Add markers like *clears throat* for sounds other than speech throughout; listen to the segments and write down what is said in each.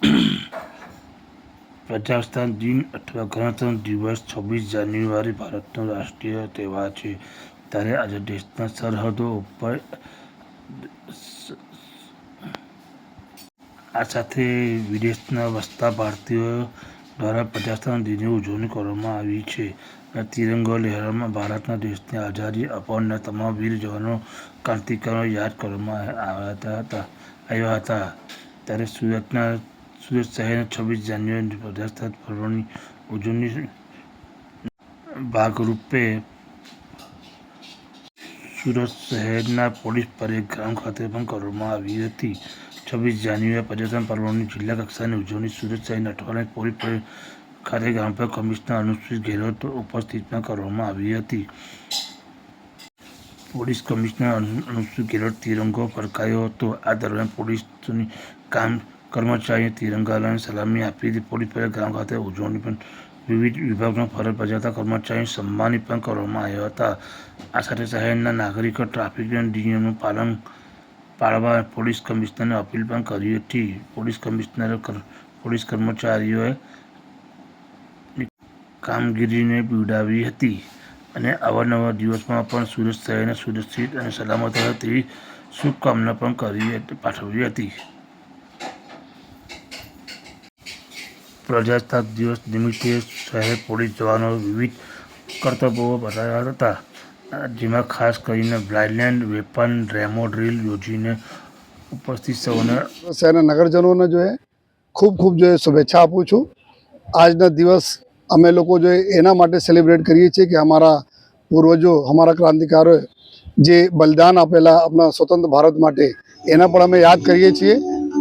*clears throat* પ્રજાસત્તાક દિન અથવા ગણતંત્ર દિવસ છવ્વીસ જાન્યુઆરી ભારતનો રાષ્ટ્રીય તહેવાર છે. ત્યારે આજે દેશના સરહદો ઉપર આ સાથે વિદેશના વસતા ભારતીયો દ્વારા પ્રજાસત્તાક દિનની ઉજવણી કરવામાં આવી છે. અને તિરંગો લહેરામાં ભારતના દેશની આઝાદી અપાવનાર તમામ વીર જવાનો ક્રાંતિકારીઓને યાદ કરવામાં આવ્યા હતા. આવ્યા હતા. ત્યારે સુરતના સુરત શહેર છવ્વીસ જાન્યુઆરી પ્રજાસત્તાક પર્વની ઉજવણી ભાગરૂપે સુરત શહેરના પોલીસ પરેડ ગ્રાઉન્ડ ખાતે પણ કરવામાં આવી હતી. છવ્વીસ જાન્યુઆરી પ્રજાસત્તાક પર્વની જિલ્લા કક્ષાની ઉજવણી સુરત શહેરના અઠવાડિયા પોલીસ પરેડ ખાતે ગ્રામ પર કમિશનર અનુસૂચિત ગેહલોત ઉપસ્થિતમાં કરવામાં આવી હતી. પોલીસ કમિશનર અનુસુચિત ગેહલોત તિરંગો ફરકાયો હતો. આ દરમિયાન પોલીસની કામ કર્મચારીઓએ તિરંગાને સલામી આપી હતી. પોલીસ પરેડ ગ્રાઉન્ડ ખાતે ઉજવણી પણ વિવિધ વિભાગમાં ફરજ બજાવતા કર્મચારીઓને સન્માનિત પણ કરવામાં આવ્યા હતા. આ સાથે શહેરના નાગરિકો ટ્રાફિકના નિયમનું પાલન પાળવા પોલીસ કમિશનરને અપીલ પણ કરી હતી. પોલીસ કમિશનરે પોલીસ કર્મચારીઓએ કામગીરીને બિવડાવી હતી અને અવારનવાર દિવસમાં પણ સુરત શહેરને સુરક્ષિત અને સલામત રહે તેવી શુભકામના પણ કરી પાઠવી હતી. પ્રજાસત્તાક દિવસ નિમિત્તે શહેર પોલીસ જવાનો વિવિધ કર્તવ્યો બતાવ્યા હતા. જેમાં ખાસ કરીને બ્લાઇન્ડ વેપન રેમો ડ્રીલ યોજીને ઉપસ્થિત સૌને શહેરના નગરજનોને જોઈએ ખૂબ ખૂબ જોઈએ શુભેચ્છા આપું છું. આજના દિવસ અમે લોકો જો એના માટે સેલિબ્રેટ કરીએ છીએ કે અમારા પૂર્વજો, અમારા ક્રાંતિકારોએ જે બલિદાન આપેલા આપણા સ્વતંત્ર ભારત માટે એના પણ અમે યાદ કરીએ છીએ.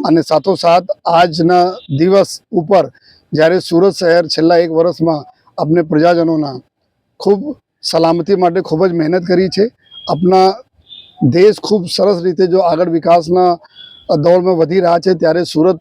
અને સાથોસાથ આજના દિવસ ઉપર જ્યારે સુરત શહેર છેલ્લા એક વર્ષમાં આપણે પ્રજાજનોના ખૂબ સલામતી માટે ખૂબ જ મહેનત કરી છે. આપણા દેશ ખૂબ સરસ રીતે જો આગળ વિકાસના દોડમાં વધી રહ્યા છે, ત્યારે સુરત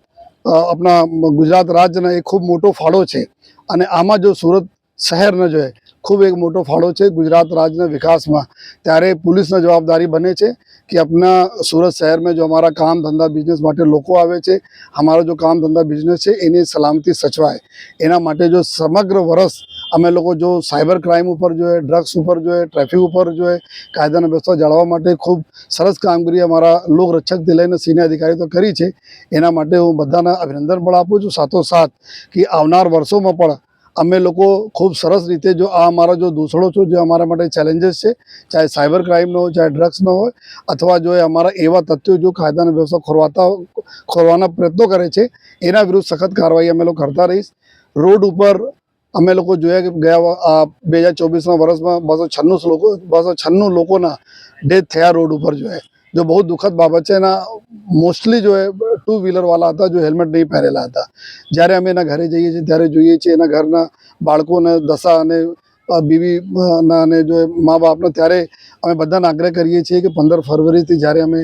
આપણા ગુજરાત રાજ્યનો એક ખૂબ મોટો ફાળો છે. અને આમાં જો સુરત શહેરનો જો ખૂબ એક મોટો ફાળો છે ગુજરાત રાજ્યના વિકાસમાં. ત્યારે પોલીસની જવાબદારી બને છે કે આપણા સુરત શહેરમાં જો અમારા કામ ધંધા બિઝનેસ માટે લોકો આવે છે, અમારો જો કામ ધંધા બિઝનેસ છે, એની સલામતી સચવાય. એના માટે જો સમગ્ર વર્ષ અમે લોકો જો સાયબર ક્રાઇમ ઉપર જોઈએ ડ્રગ્સ ઉપર જોઈએ ટ્રાફિક ઉપર જોઈએ કાયદાના વ્યવસ્થા જાળવવા માટે ખૂબ સરસ કામગીરી અમારા લોકરક્ષકથી લઈને સિનિયર અધિકારી તો કરી છે. એના માટે હું બધાને અભિનંદન પણ આપું છું. સાથોસાથ કે આવનાર વર્ષોમાં પણ અમે લોકો ખૂબ સરસ રીતે જો આ અમારા જો દૂષણો છો, જે અમારા માટે ચેલેન્જીસ છે, ચાહે સાયબર ક્રાઇમનો હોય, ચાહે ડ્રગ્સનો હોય, અથવા જો અમારા એવા તથ્યો જો કાયદાના વ્યવસ્થા ખોરવાતા ખોરવાના પ્રયત્નો કરે છે, એના વિરુદ્ધ સખત કાર્યવાહી અમે લોકો કરતા રહીશ. રોડ ઉપર અમે લોકો જોયા કે ગયા આ બે હજાર ચોવીસના વર્ષમાં બસો છન્નું લોકો, બસો છન્નું લોકોના ડેથ થયા રોડ ઉપર જો જો બહુ દુઃખદ બાબત છે એના મોસ્ટલી જો એ ટુ વ્હીલરવાળા હતા જો હેલ્મેટ નહીં પહેરેલા હતા જ્યારે અમે એના ઘરે જઈએ છીએ ત્યારે જોઈએ છીએ એના ઘરના બાળકોને દશા અને અ, બીવી અ, ના અને જો મા બાપને ત્યારે અમે બધાને આગ્રહ કરીએ છીએ કે પંદર ફરવરીથી જ્યારે અમે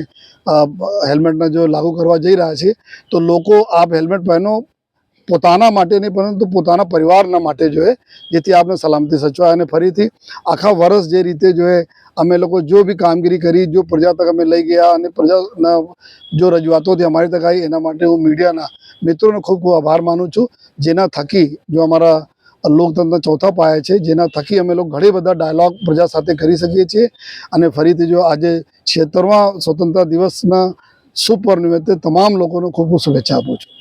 હેલ્મેટને જો લાગુ કરવા જઈ રહ્યા છીએ તો લોકો આપ હેલ્મેટ પહેરો પોતાના માટે નહીં, પરંતુ પોતાના પરિવારના માટે જોઈએ, જેથી આપણે સલામતી સચવાય અને ફરીથી આખા વર્ષ જે રીતે જોઈએ, અમે લોકો જો બી કામગીરી કરી, જો પ્રજા તક અમે લઈ ગયા અને પ્રજાના જો રજૂઆતોથી અમારી તક આવી, એના માટે હું મીડિયાના મિત્રોનો ખૂબ ખૂબ આભાર માનું છું. જેના થકી જો અમારા લોકતંત્ર ચોથા પાયા છે, જેના થકી અમે લોકો ઘણી બધા ડાયલોગ પ્રજા સાથે કરી શકીએ છીએ. અને ફરીથી જો આજે છેતરવા સ્વતંત્રતા દિવસના સુપર પર નિમિત્તે તમામ લોકોને ખૂબ ખૂબ શુભેચ્છા આપું છું.